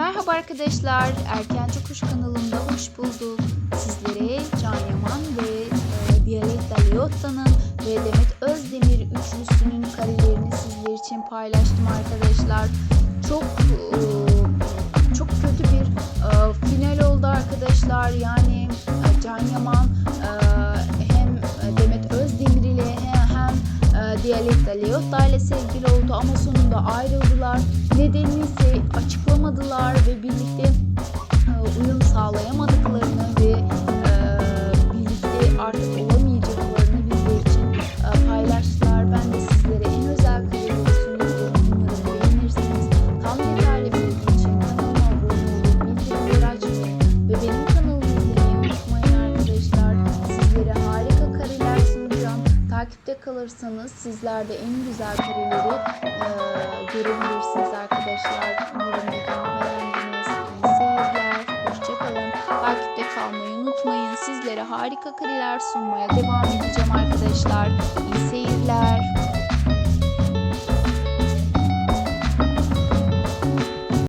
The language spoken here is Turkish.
Merhaba arkadaşlar, Erkenci Kuş kanalında hoş bulduk. Sizlere Can Yaman ve e, Violetta ve Demet Özdemir üçlüsünün karelerini sizler için paylaştım arkadaşlar. Çok e, çok kötü bir e, final oldu arkadaşlar. Yani e, Can Yaman hem Demet Özdemir ile he- hem e, Violetta ile sevgili oldu ama sonunda ayrıldılar. Nedenini ise açıklamadılar ve birlikte e, uyum sağlayamadıklarını ve e, birlikte artık olamayacaklarını bizler için e, paylaştılar. Ben de sizlere en özel kareleri sunuyorum. Umarım beğenirsiniz. Tam detaylı bilgi için kanalıma abone olup bildirimleri açmayı ve benim kanalımı izlemeyi unutmayın arkadaşlar. Sizlere harika kareler sunacağım. Takipte kalırsanız sizler de en güzel kareleri e, görebilirsiniz arkadaşlar. Kalmayı unutmayın. Sizlere harika kareler sunmaya devam edeceğim arkadaşlar.